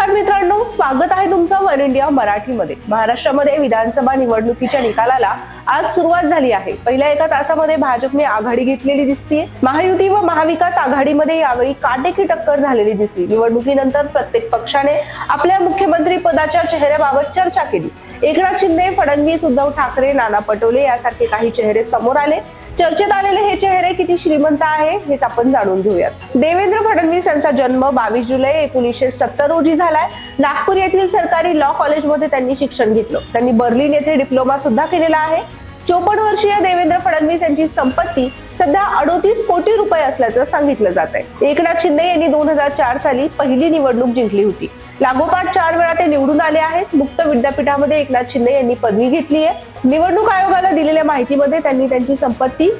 नमस्कार मित्रांनो स्वागत आहे तुमचं वन इंडिया मराठीमध्ये. महाराष्ट्रामध्ये विधानसभा निवडणुकीच्या निकालाला आज सुरुवात झाली आहे. पहिल्या एका तासामध्ये भाजपने आघाडी घेतलेली दिसतीये. महायुती व महाविकास आघाडीमध्ये यावेळी काटेकी टक्कर झालेली दिसली. निवडणुकीनंतर प्रत्येक पक्षाने आपल्या मुख्यमंत्री पदाच्या चेहऱ्याबाबत चर्चा केली. एकनाथ शिंदे फडणवीस उद्धव ठाकरे नाना पटोले यासारखे काही चेहरे समोर आले. चर्चेत आलेले हे चेहरे किती श्रीमंत आहे हेच आपण जाणून घेऊयात. देवेंद्र फडणवीस यांचा जन्म बावीस जुलै एकोणीसशे सत्तर रोजी झाला. झालाय नागपूर येथील सरकारी लॉ कॉलेजमध्ये त्यांनी शिक्षण घेतलं. त्यांनी बर्लिन येथे डिप्लोमा सुद्धा केलेला आहे. चोपन्न वर्षीय देवेंद्र फडणवीस यांची संपत्ती सध्या अडोतीस कोटी रुपये असल्याचं सांगितलं जात आहे. एकनाथ शिंदे यांनी दोन हजार चार साली पहिली निवडणूक जिंकली होती. लागोपाठ चार वेळा ते निवडून आले आहेत. मुक्त विद्यापीठामध्ये एकनाथ शिंदे यांनी पदवी घेतली आहे. निवडणूक आयोगाला दिलेल्या माहितीमध्ये त्यांनी त्यांची संपत्ती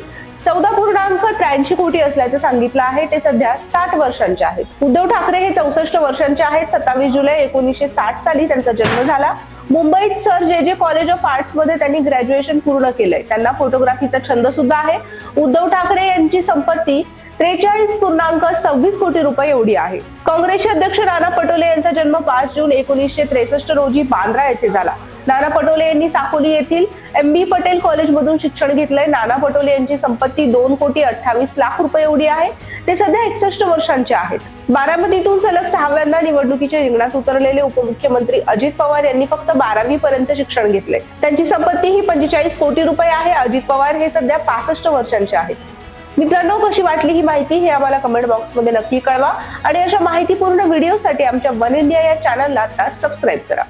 चौदा पूर्णांक त्र्याऐंशी कोटी असल्याचं सांगितलं आहे. ते सध्या साठ वर्षांचे आहेत. उद्धव ठाकरे हे चौसष्ट वर्षांचे आहेत. सत्तावीस जुलै एकोणीसशे साठ साली त्यांचा जन्म झाला. मुंबईत सर जे जे कॉलेज ऑफ आर्ट्समध्ये त्यांनी ग्रॅज्युएशन पूर्ण केलंय. त्यांना फोटोग्राफीचा छंद सुद्धा आहे. उद्धव ठाकरे यांची संपत्ती त्रेचाळीस पूर्णांक सव्वीस कोटी रुपये एवढी आहे. काँग्रेसचे अध्यक्ष नाना पटोले यांचा जन्म पाच जून एकोणीसशे त्रेसष्ट रोजी बांद्रा येथे झाला. नाना पटोले यांनी साकोली येथील एम बी पटेल कॉलेजमधून शिक्षण घेतलंय. नाना पटोले यांची संपत्ती दोन कोटी अठ्ठावीस लाख रुपये एवढी आहे. ते सध्या एकसष्ट वर्षांचे आहेत. बारामतीतून सलग सहाव्यांदा निवडणुकीच्या रिंगणात उतरलेले उपमुख्यमंत्री अजित पवार यांनी फक्त बारावी पर्यंत शिक्षण घेतले त्यांची संपत्ती ही पंचेचाळीस कोटी रुपये आहे. अजित पवार हे सध्या पासष्ट वर्षांचे आहेत. मित्रांनो कशी वाटली ही माहिती हे आम्हाला कमेंट बॉक्समध्ये नक्की कळवा. आणि अशा माहितीपूर्ण व्हिडिओसाठी आमच्या वन इंडिया या चॅनलला आता सबस्क्राईब करा.